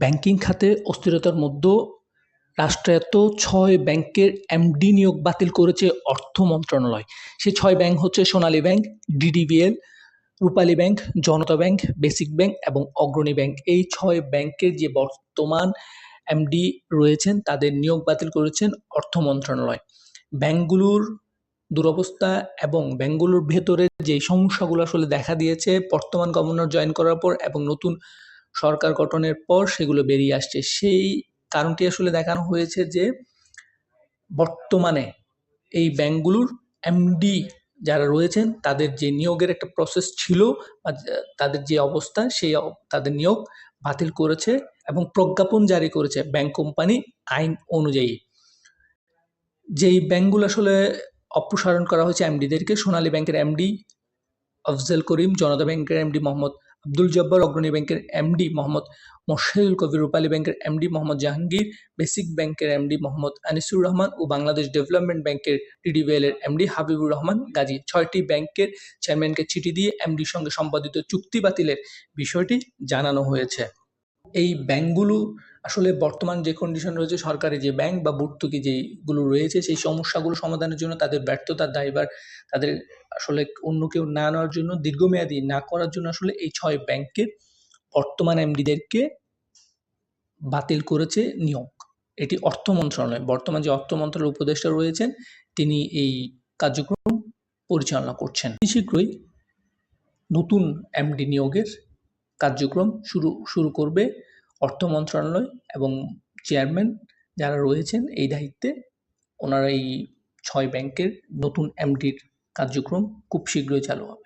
Banking খাতে অস্থিরতার মধ্যেও রাষ্ট্রায়ত্ত ছয় ব্যাংকের এমডি নিয়োগ বাতিল করেছে অর্থ মন্ত্রণালয়। সেই ছয় ব্যাংক হচ্ছে Sonali bank, DDBL, Rupali bank, Janata bank, basic bank এবং অগ্রণী ব্যাংক। এই ছয় ব্যাংকের যে বর্তমান এমডি রয়েছেন, তাদের নিয়োগ বাতিল করেছেন অর্থ মন্ত্রণালয়। ব্যাংকগুলোর দুরবস্থা এবং ব্যাংকগুলোর ভেতরে যে সমস্যাগুলো আসলে দেখা দিয়েছে, বর্তমান গভর্নর জয়েন করার পর এবং নতুন সরকার গঠনের পর সেগুলো বেরিয়ে আসছে। সেই কারণটি আসলে দেখানো হয়েছে যে বর্তমানে এই ব্যাংকগুলোর এমডি যারা রয়েছেন, তাদের যে নিয়োগের একটা প্রসেস ছিল বা তাদের যে অবস্থা, সেই তাদের নিয়োগ বাতিল করেছে এবং প্রজ্ঞাপন জারি করেছে ব্যাংক কোম্পানি আইন অনুযায়ী। যেই ব্যাংকগুলো আসলে অপসারণ করা হয়েছে এমডিদেরকে সোনালী ব্যাংকের এমডি আফজল করিম, জনতা ব্যাংকের এমডি মোহাম্মদ আব্দুল জব্বার অগ্রণী ব্যাংকের এমডি মোহাম্মদ মোর্শেদুল কবির রূপালী ব্যাংকের এমডি মোহাম্মদ জাহাঙ্গীর, বেসিক ব্যাংকের এমডি মোহাম্মদ আনিসুর রহমান ও বাংলাদেশ ডেভেলপমেন্ট ব্যাংকের ডিডিবিএল এর এমডি হাবিবুর রহমান গাজী। ছয়টি ব্যাংকের চেয়ারম্যানকে চিঠি দিয়ে এমডির সঙ্গে সম্পাদিত চুক্তি বাতিলের বিষয়টি জানানো হয়েছে। এই ব্যাংকগুলো আসলে বর্তমান যে কন্ডিশন রয়েছে সরকারি যে ব্যাংক বা ভর্তুকি যেগুলো রয়েছে, সেই সমস্যাগুলো সমাধানের জন্য তাদের ব্যর্থতার দায়ভার তাদের আসলে অন্য কেউ না নেওয়ার জন্য, দীর্ঘমেয়াদী না করার জন্য আসলে এই ছয় ব্যাংকের বর্তমান এমডিদেরকে বাতিল করেছে নিয়োগ। এটি অর্থ মন্ত্রণালয়। বর্তমান যে অর্থ মন্ত্রণালয়ের উপদেষ্টা রয়েছেন, তিনি এই কার্যক্রম পরিচালনা করছেন। শীঘ্রই নতুন এমডি নিয়োগের কার্যক্রম শুরু শুরু করবে অর্থ মন্ত্রণালয় এবং চেয়ারম্যান যারা রয়েছেন এই দায়িত্বে, ওনারা এই ছয় ব্যাংকের নতুন এমডির কার্যক্রম খুব শীঘ্রই চালু হবে।